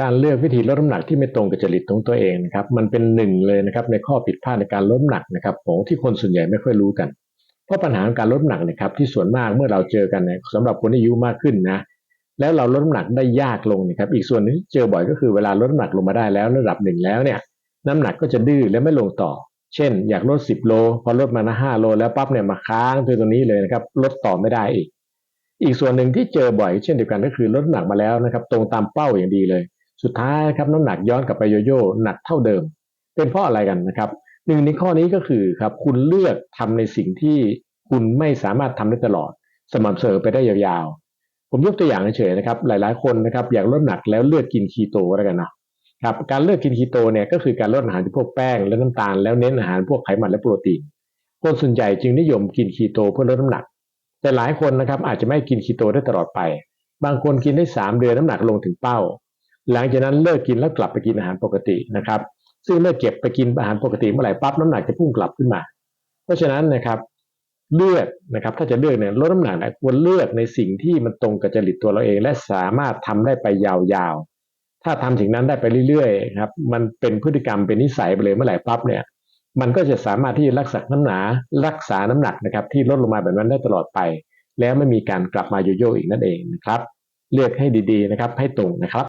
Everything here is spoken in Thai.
การเลือกวิธีลดน้ำหนักที่ไม่ตรงกับจริตของตัวเองนะครับมันเป็นหนึ่งเลยนะครับในข้อผิดพลาดในการลดน้ำหนักนะครับของที่คนส่วนใหญ่ไม่ค่อยรู้กันเพราะปัญหาการลดน้ำหนักนะครับที่ส่วนมากเมื่อเราเจอกันเนี่ยสำหรับคนที่อายุมากขึ้นนะแล้วเราลดน้ำหนักได้ยากลงนะครับอีกส่วนหนึงที่เจอบ่อยก็คือเวลาลดน้ำหนักลงมาได้แล้วระดับหนึ่งแล้วเนี่ยน้ำหนักก็จะดื้อและไม่ลงต่อ เช่น อยากลด 10 โล พอลดมานะ5โล แล้วปั๊บเนี่ยมาค้างที่ตรงนี้เลยนะครับลดต่อไม่ได้อีก อีกส่วนหนึ่งที่เจอบ่อยเช่นเดียวกันก็คือลดหนักมาแล้วนะครับตรงตามเป้าอย่างดีเลย สุดท้ายครับน้ำหนักย้อนกลับไปโยโย่หนักเท่าเดิม เป็นเพราะอะไรกันนะครับหนึ่งในข้อนี้ก็คือครับคุณเลือกทำในสิ่งที่คุณไม่สามารถทำได้ตลอด สม่ำเสมอไปได้ยาวๆ ผมยกตัวอย่างเฉยๆนะครับ หลายๆคนนะครับอยากลดน้ำหนักแล้วเลือกกินคีโตก็แล้วกันนะครับการเลือกกินคีโตเนี่ยก็คือการลดอาหารที่พวกแป้งและน้ำตาลแล้วเน้นอาหารพวกไขมันและโปรตีนคนส่วนใหญ่จึงนิยมกินคีโตเพื่อลดน้ำหนัก แต่หลายคนนะครับอาจจะไม่กินคีโตได้ตลอดไป บางคนกินได้ 3 เดือนน้ำหนักลงถึงเป้า หลังจากนั้นเลิกกินแล้วกลับไปกินอาหารปกตินะครับ ซึ่งเมื่อเก็บไปกินอาหารปกติเมื่อไหร่ปั๊บน้ำหนักจะพุ่งกลับขึ้นมา เพราะฉะนั้นนะครับเลือกนะครับถ้าจะเลือกเนี่ยลดน้ำหนักนี่ยควรเลือกในสิ่งที่มันตรงกับจริตตัวเราเอง และสามารถทำได้ไปยาวๆ ถ้าทำสิ่งนั้นได้ไปเรื่อยๆครับมันเป็นพฤติกรรมเป็นนิสัยไปเลยเมื่อไหร่ปั๊บเนี่ยมันก็จะสามารถที่จะรักษาน้ำหนารักษาน้ำหนักนะครับที่ลดลงมาแบบนั้นได้ตลอดไป แล้วไม่มีการกลับมาโยโย่อีกนั่นเองนะครับ เลือกให้ดีๆนะครับให้ตรงนะครับ